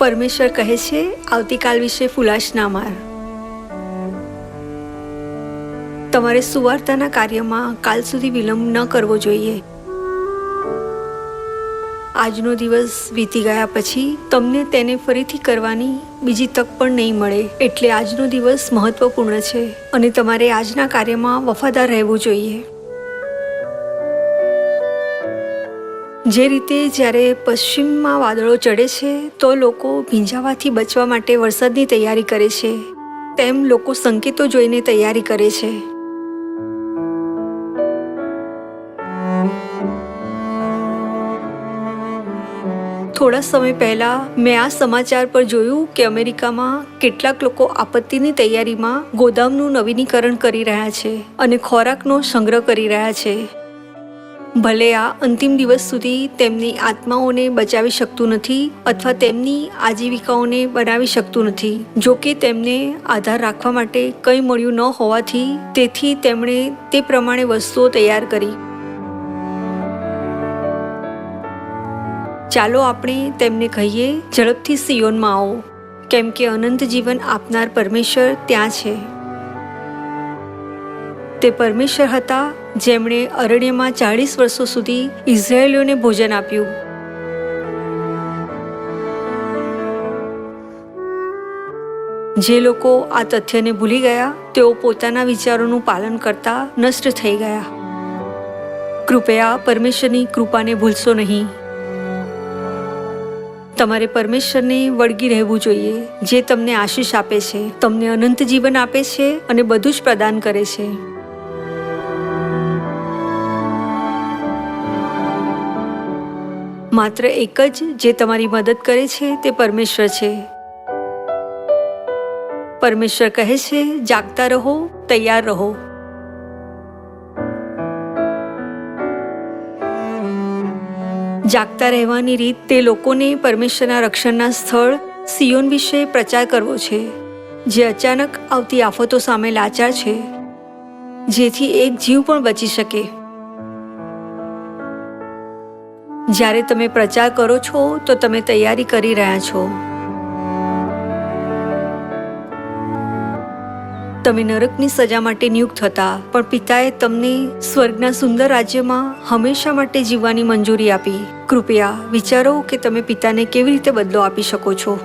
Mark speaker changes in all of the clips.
Speaker 1: પરમેશ્વર કહે છે, આવતીકાલ વિશે ફુલાશ ના માર. તમારે સુવાર્તાના કાર્યમાં કાલ સુધી વિલંબ ન કરવો જોઈએ. આજનો દિવસ વીતી ગયા પછી તમને તેને ફરીથી કરવાની બીજી તક પણ નહીં મળે. એટલે આજનો દિવસ મહત્વપૂર્ણ છે અને તમારે આજના કાર્યમાં વફાદાર રહેવું જોઈએ. જે રીતે જ્યારે પશ્ચિમમાં વાદળો ચડે છે, તો લોકો ભીંજાવાથી બચવા માટે વરસાદની તૈયારી કરે છે. તેમ લોકો સંકેતો જોઈને તૈયારી કરે છે. થોડા સમય પહેલા મેં આ સમાચાર પર જોયું કે અમેરિકામાં કેટલાક લોકો આપત્તિની તૈયારીમાં ગોદામનું નવીનીકરણ કરી રહ્યા છે અને ખોરાકનો સંગ્રહ કરી રહ્યા છે. ભલે આ અંતિમ દિવસ સુધી તેમની આત્માઓને બચાવી શકતું નથી અથવા તેમની આજીવિકાઓને બનાવી શકતું નથી. જો કે તેમને આધાર રાખવા માટે કંઈ મળ્યું ન હોવાથી તેથી તેમણે તે પ્રમાણે વસ્તુઓ તૈયાર કરી. ચાલો આપણે તેમને કહીએ, ઝડપથી સિયોનમાં આવો. કેમ કે અનંત જીવન આપનાર પરમેશ્વર ત્યાં છે. તે પરમેશ્વર હતા જેમણે અરણ્યમાં ચાળીસ વર્ષો સુધી ઇઝરાયેલીઓને ભોજન આપ્યું. જે લોકો આ તથ્યને ભૂલી ગયા, તેઓ પોતાના વિચારોનું પાલન કરતા નષ્ટ થઈ ગયા. કૃપયા પરમેશ્વરની કૃપાને ભૂલશો નહીં. તમારે પરમેશ્વરને વળગી રહેવું જોઈએ, જે તમને આશીષ આપે છે, તમને અનંત જીવન આપે છે અને બધું જ પ્રદાન કરે છે. માત્ર એક જ જે તમારી મદદ કરે છે તે પરમેશ્વર છે. પરમેશ્વર કહે છે, જાગતા રહો, તૈયાર રહો. જાગતા રહેવાની રીત તે લોકોને પરમેશ્વરના રક્ષણના સ્થળ સિયોન વિશે પ્રચાર કરવો છે, જે અચાનક આવતી આફતો સામે લાચાર છે, જેથી એક જીવ પણ બચી શકે. જ્યારે તમે પ્રચાર કરો છો, તો તમે તૈયારી કરી રહ્યા છો. તમે નરકની સજા માટે નિયુક્ત હતા, પણ પિતાએ તમને સ્વર્ગના સુંદર રાજ્યમાં હંમેશા માટે જીવવાની મંજૂરી આપી. કૃપયા વિચારો કે તમે પિતાને કેવી રીતે બદલો આપી શકો છો.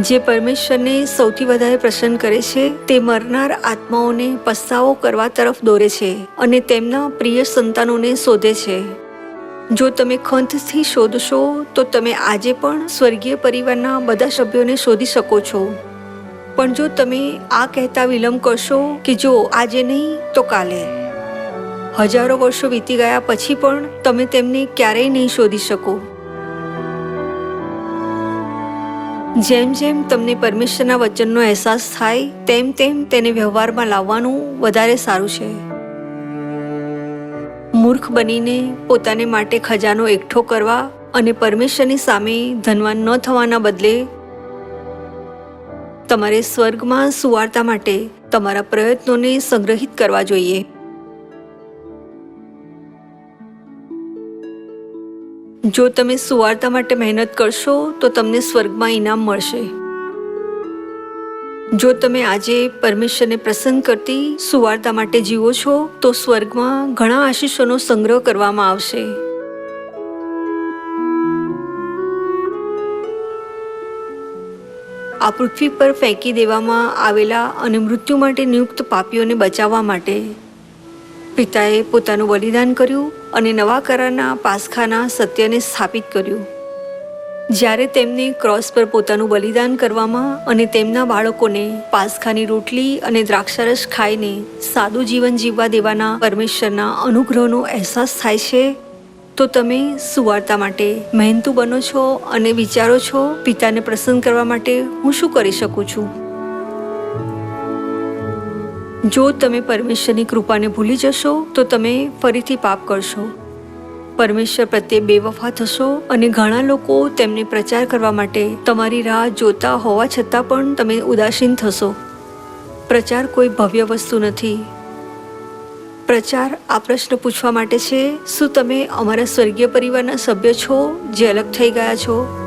Speaker 1: જે પરમેશ્વરને સૌથી વધારે પ્રસન્ન કરે છે, તે મરનાર આત્માઓને પસ્તાવો કરવા તરફ દોરે છે અને તેમના પ્રિય સંતાનોને શોધે છે. જો તમે ખંતથી શોધશો, તો તમે આજે પણ સ્વર્ગીય પરિવારના બધા સભ્યોને શોધી શકો છો. પણ જો તમે આ કહેતા વિલંબ કરશો કે જો આજે નહીં, તો કાલે. હજારો વર્ષો વીતી ગયા પછી પણ તમે તેમને ક્યારેય નહીં શોધી શકો. જેમ જેમ તમને પરમેશ્વરના વચનનો અહેસાસ થાય, તેમ તેમ તેને વ્યવહારમાં લાવવાનું વધારે સારું છે. મૂર્ખ બનીને પોતાને માટે ખજાનો એકઠો કરવા અને પરમેશ્વરની સામે ધનવાન ન થવાના બદલે તમારે સ્વર્ગમાં સુવાર્તા માટે તમારા પ્રયત્નોને સંગ્રહિત કરવા જોઈએ. જો તમે સુવાર્તા માટે મહેનત કરશો, તો તમને સ્વર્ગમાં ઇનામ મળશે. જો તમે આજે પરમેશ્વરને પ્રસન્ન કરતી સુવાર્તા માટે જીવો છો, તો સ્વર્ગમાં ઘણા આશીષોનો સંગ્રહ કરવામાં આવશે. આ પૃથ્વી પર ફેંકી દેવામાં આવેલા અને મૃત્યુ માટે નિયુક્ત પાપીઓને બચાવવા માટે પિતાએ પોતાનું બલિદાન કર્યું અને નવા કરારના પાસખાના સત્યને સ્થાપિત કર્યું. જ્યારે તેમને ક્રોસ પર પોતાનું બલિદાન કરવામાં અને તેમના બાળકોને પાસખાની રોટલી અને દ્રાક્ષારસ ખાઈને સાદું જીવન જીવવા દેવાના પરમેશ્વરના અનુગ્રહનો અહેસાસ થાય છે, તો તમે સુવાર્તા માટે મહેનતુ બનો છો અને વિચારો છો પિતાને પ્રસન્ન કરવા માટે હું શું કરી શકું છું? જો તમે પરમેશ્વરની કૃપાને ભૂલી જશો, તો તમે ફરીથી પાપ કરશો. પરમેશ્વર પ્રત્યે બેવફા થશો અને ઘણા લોકો તેમને પ્રચાર કરવા માટે તમારી રાહ જોતા હોવા છતાં પણ તમે ઉદાસીન થશો. પ્રચાર કોઈ ભવ્ય વસ્તુ નથી. પ્રચાર આ પ્રશ્ન પૂછવા માટે છે, શું તમે અમારા સ્વર્ગીય પરિવારના સભ્ય છો જે અલગ થઈ ગયા છો?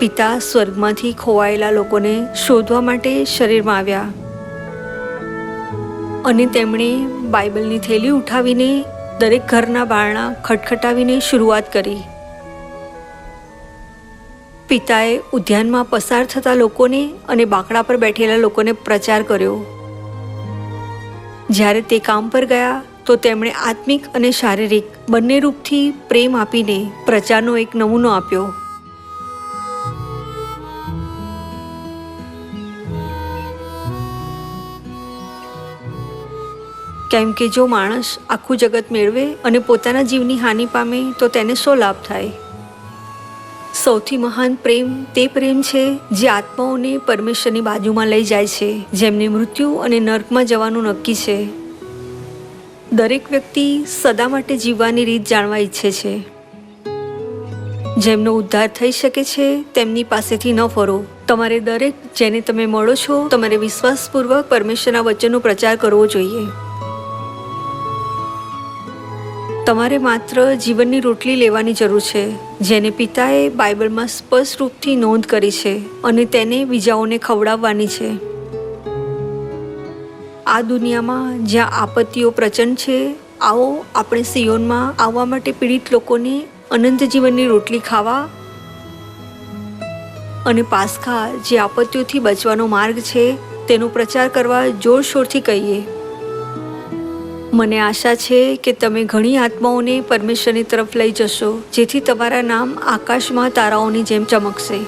Speaker 1: પિતા સ્વર્ગમાંથી ખોવાયેલા લોકોને શોધવા માટે શરીરમાં આવ્યા. અને તેમણે બાઇબલની થેલી ઉઠાવીને દરેક ઘરના બારણા ખટખટાવીને શરૂઆત કરી. પિતાએ ઉદ્યાનમાં પસાર થતા લોકોને અને બાકડા પર બેઠેલા લોકોને પ્રચાર કર્યો. જ્યારે તે કામ પર ગયા તો તેમણે આત્મિક અને શારીરિક બંને રૂપથી પ્રેમ આપીને પ્રચારનો એક નમૂનો આપ્યો. કેમ કે જો માણસ આખું જગત મેળવે અને પોતાના જીવની હાનિ પામે, તો તેને શો લાભ થાય? સૌથી મહાન પ્રેમ તે પ્રેમ છે, જે આત્માઓને પરમેશ્વરની બાજુમાં લઈ જાય છે, જેમને મૃત્યુ અને નર્કમાં જવાનું નક્કી છે. દરેક વ્યક્તિ સદા માટે જીવવાની રીત જાણવા ઈચ્છે છે. જેમનો ઉદ્ધાર થઈ શકે છે, તેમની પાસેથી ન ફરો. તમારે દરેક જેને તમે મળો છો, તમારે વિશ્વાસપૂર્વક પરમેશ્વરના વચનનો પ્રચાર કરવો જોઈએ. તમારે માત્ર જીવનની રોટલી લેવાની જરૂર છે, જેને પિતાએ બાઇબલમાં સ્પષ્ટ રૂપથી નોંધ કરી છે અને તેને બીજાઓને ખવડાવવાની છે. આ દુનિયામાં જ્યાં આપત્તિઓ પ્રચંડ છે, આવો આપણે સિયોનમાં આવવા માટે પીડિત લોકોને અનંત જીવનની રોટલી ખાવા અને પાસખા જે આપત્તિઓથી બચવાનો માર્ગ છે, તેનો પ્રચાર કરવા જોરશોરથી કહીએ. મને આશા છે કે તમે ઘણી આત્માઓને પરમેશ્વરની તરફ લઈ જશો, જેથી તમારા નામ આકાશમાં તારાઓની જેમ ચમકશે.